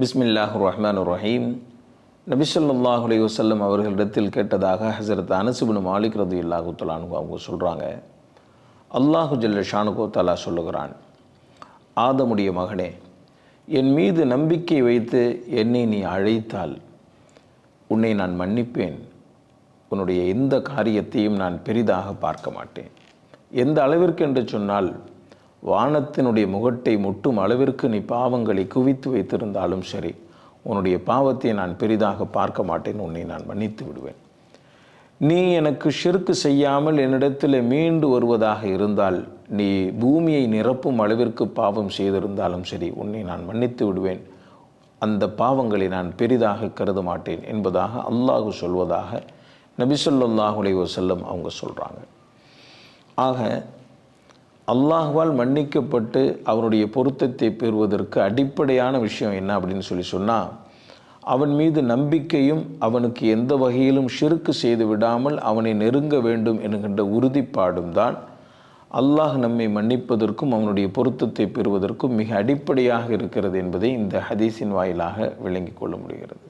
பிஸ்மில்லாஹ் ரஹ்மான் ரஹீம் நபிசல்லாஹ் அலைஹி வஸல்லம் அவர்களிடத்தில் கேட்டதாக ஹசரத் அனசுபின் மாலிக் ரது இல்லாஹு தலானு அவங்க சொல்கிறாங்க அல்லாஹு ஜல்ல ஷானுகோ தலா சொல்லுகிறான் ஆதமுடைய மகனே என் மீது நம்பிக்கை வைத்து என்னை நீ அழைத்தால் உன்னை நான் மன்னிப்பேன். உன்னுடைய எந்த காரியத்தையும் நான் பெரிதாக பார்க்க மாட்டேன். எந்த அளவிற்கு என்று சொன்னால் வானத்தினுடைய முகட்டை முட்டும் அளவிற்கு நீ பாவங்களை குவித்து வைத்திருந்தாலும் சரி உன்னுடைய பாவத்தை நான் பெரிதாக பார்க்க மாட்டேன் உன்னை நான் மன்னித்து விடுவேன். நீ எனக்கு ஷிர்க்கு செய்யாமல் என்னிடத்தில் மீண்டு வருவதாக இருந்தால் நீ பூமியை நிரப்பும் அளவிற்கு பாவம் செய்திருந்தாலும் சரி உன்னை நான் மன்னித்து விடுவேன். அந்த பாவங்களை நான் பெரிதாக கருத மாட்டேன் என்பதாக அல்லாஹு சொல்வதாக நபிசல்லாஹு அலைஹி வஸல்லம் அவங்க சொல்கிறாங்க ஆக அல்லாஹ்வால் மன்னிக்கப்பட்டு அவனுடைய பொருத்தத்தை பெறுவதற்கு அடிப்படையான விஷயம் என்ன அப்படின்னு சொல்லி சொன்னால் அவன் மீது நம்பிக்கையும் அவனுக்கு எந்த வகையிலும் ஷிருக்கு செய்து விடாமல் அவனை நெருங்க வேண்டும் என்கின்ற உறுதிப்பாடும் தான் அல்லாஹ் நம்மை மன்னிப்பதற்கும் அவனுடைய பொருத்தத்தை பெறுவதற்கும் மிக அடிப்படையாக இருக்கிறது என்பதை இந்த ஹதீஸின் வாயிலாக விளங்கிக் கொள்ள முடிகிறது.